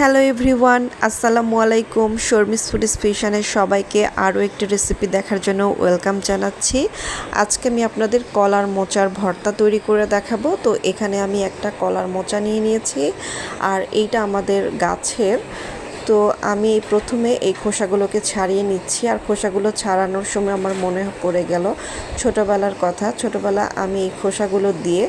Hello everyone, আসসালামু আলাইকুম। Sharmi's food স্পেশনের সবাইকে আরও একটি রেসিপি দেখার জন্য ওয়েলকাম জানাচ্ছি। আজকে আমি আপনাদের কলার মোচার ভর্তা তৈরি করে দেখাবো। তো এখানে আমি একটা কলার মোচা নিয়ে নিয়েছি। আর এইটা আমাদের গাছের তো আমি প্রথমে এই খোসাগুলোকে ছাড়িয়ে নিচ্ছি। আর খোসাগুলো ছাড়ানোর সময় আমার মনে পড়ে গেল ছোটোবেলার কথা। ছোটোবেলা আমি এই খোসাগুলো দিয়ে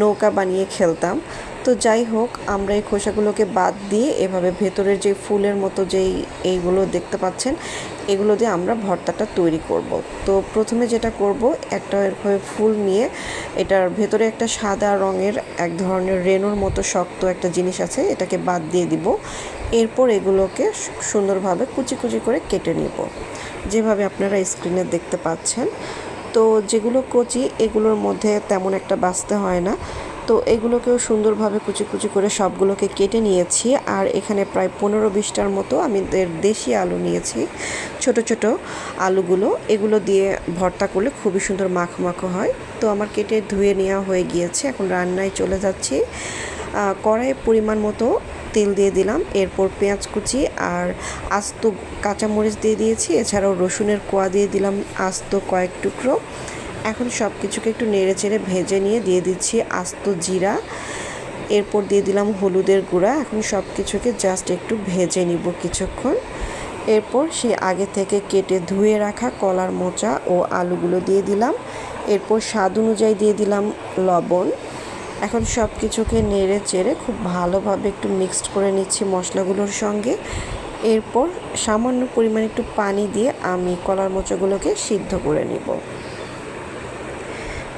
নৌকা বানিয়ে খেলতাম। তো যাই হোক, আমরা এই খোসাগুলোকে বাদ দিয়ে এভাবে ভেতরের যে ফুলের মতো যেই এইগুলো দেখতে পাচ্ছেন, এগুলো দিয়ে আমরা ভর্তাটা তৈরি করব। তো প্রথমে যেটা করব, একটা এরভাবে ফুল নিয়ে, এটার ভেতরে একটা সাদা রঙের এক ধরনের রেনুর মতো শক্ত একটা জিনিস আছে, এটাকে বাদ দিয়ে দিব। এরপর এগুলোকে সুন্দরভাবে কুচি কুচি করে কেটে নিব। যেভাবে আপনারা স্ক্রিনে দেখতে পাচ্ছেন। তো যেগুলো কচি, এগুলোর মধ্যে তেমন একটা বাঁচতে হয় না। তো এগুলোকেও সুন্দরভাবে কুচি কুচি করে সবগুলোকে কেটে নিয়েছি। আর এখানে প্রায় পনেরো বিশটার মতো আমি দেশি আলু নিয়েছি। ছোট ছোট আলুগুলো, এগুলো দিয়ে ভর্তা করলে খুবই সুন্দর মাখো মাখো হয়। তো আমার কেটে ধুয়ে নেওয়া হয়ে গিয়েছে। এখন রান্নায় চলে যাচ্ছি। কড়াইয়ে পরিমাণ মতো তেল দিয়ে দিলাম, এরপর পেঁয়াজ কুচি আর আস্ত কাঁচামরিচ দিয়ে দিয়েছি। এছাড়াও রসুনের কোয়া দিয়ে দিলাম আস্ত কয়েক টুকরো। এখন সব কিছুকে একটু নেড়ে চেড়ে ভেজে নিয়ে দিয়ে দিচ্ছি আস্ত জিরা। এরপর দিয়ে দিলাম হলুদের গুঁড়া। এখন সব কিছুকে জাস্ট একটু ভেজে নিব কিছুক্ষণ। এরপর সে আগে থেকে কেটে ধুয়ে রাখা কলার মোচা ও আলুগুলো দিয়ে দিলাম। এরপর স্বাদ অনুযায়ী দিয়ে দিলাম লবণ। এখন সব কিছুকে নেড়ে চেড়ে খুব ভালোভাবে একটু মিক্সড করে নিচ্ছি মশলাগুলোর সঙ্গে। এরপর সামান্য পরিমাণে একটু পানি দিয়ে আমি কলার মোচাগুলোকে সিদ্ধ করে নিব।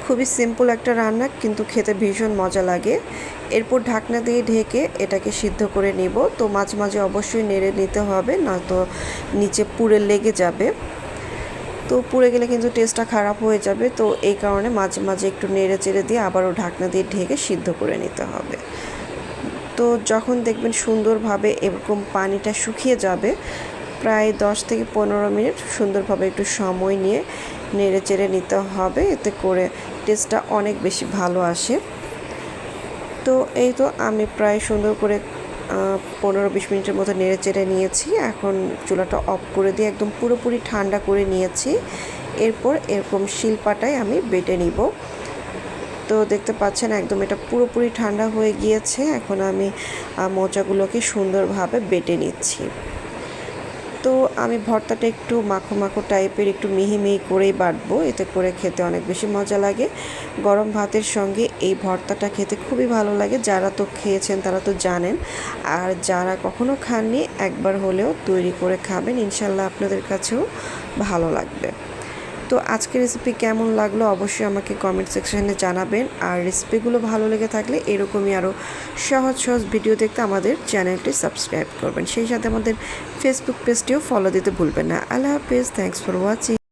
খুবই সিম্পল একটা রান্না, কিন্তু খেতে ভীষণ মজা লাগে। এরপর ঢাকনা দিয়ে ঢেকে এটাকে সিদ্ধ করে নিব। তো মাঝে মাঝে অবশ্যই নেড়ে নিতে হবে, নয়তো নিচে পুড়ে লেগে যাবে। তো পুড়ে গেলে কিন্তু টেস্টটা খারাপ হয়ে যাবে। তো এই কারণে মাঝে মাঝে একটু নেড়ে চেড়ে দিয়ে আবারও ঢাকনা দিয়ে ঢেকে সিদ্ধ করে নিতে হবে। তো যখন দেখবেন সুন্দরভাবে এরকম পানিটা শুকিয়ে যাবে, প্রায় দশ থেকে পনেরো মিনিট সুন্দরভাবে একটু সময় নিয়ে নেড়ে চেড়ে নিতে হবে। এতে করে টেস্টটা অনেক বেশি ভালো আসে। তো এই তো আমি প্রায় সুন্দর করে পনেরো বিশ মিনিটের মতো নেড়ে চেড়ে নিয়েছি। এখন চুলাটা অফ করে দিয়ে একদম পুরোপুরি ঠান্ডা করে নিয়েছি। এরপর এরকম শিলপাটায় আমি বেটে নিব। তো দেখতে পাচ্ছেন একদম এটা পুরোপুরি ঠান্ডা হয়ে গিয়েছে। এখন আমি মোচাগুলোকে সুন্দরভাবে বেটে নিচ্ছি। তো আমি ভর্তাটা একটু মাখো মাখো টাইপের একটু মিহি মিহি করেই বাটবো। এতে করে খেতে অনেক বেশি মজা লাগে। গরম ভাতের সঙ্গে এই ভর্তাটা খেতে খুবই ভালো লাগে। যারা তো খেয়েছেন, তারা তো জানেন। আর যারা কখনো খাননি, একবার হলেও তৈরি করে খাবেন। ইনশাল্লাহ আপনাদের কাছেও ভালো লাগবে। তো আজকের রেসিপি কেমন লাগল অবশ্যই আমাকে কমেন্ট সেকশানে জানাবেন। আর রেসিপিগুলো ভালো লেগে থাকলে এরকমই আরও সহজ সহজ ভিডিও দেখতে আমাদের চ্যানেলটি সাবস্ক্রাইব করবেন। সেই সাথে আমাদের ফেসবুক পেজটিও ফলো দিতে ভুলবেন না। আল্লাহ হাফিজ থ্যাংকস ফর ওয়াচিং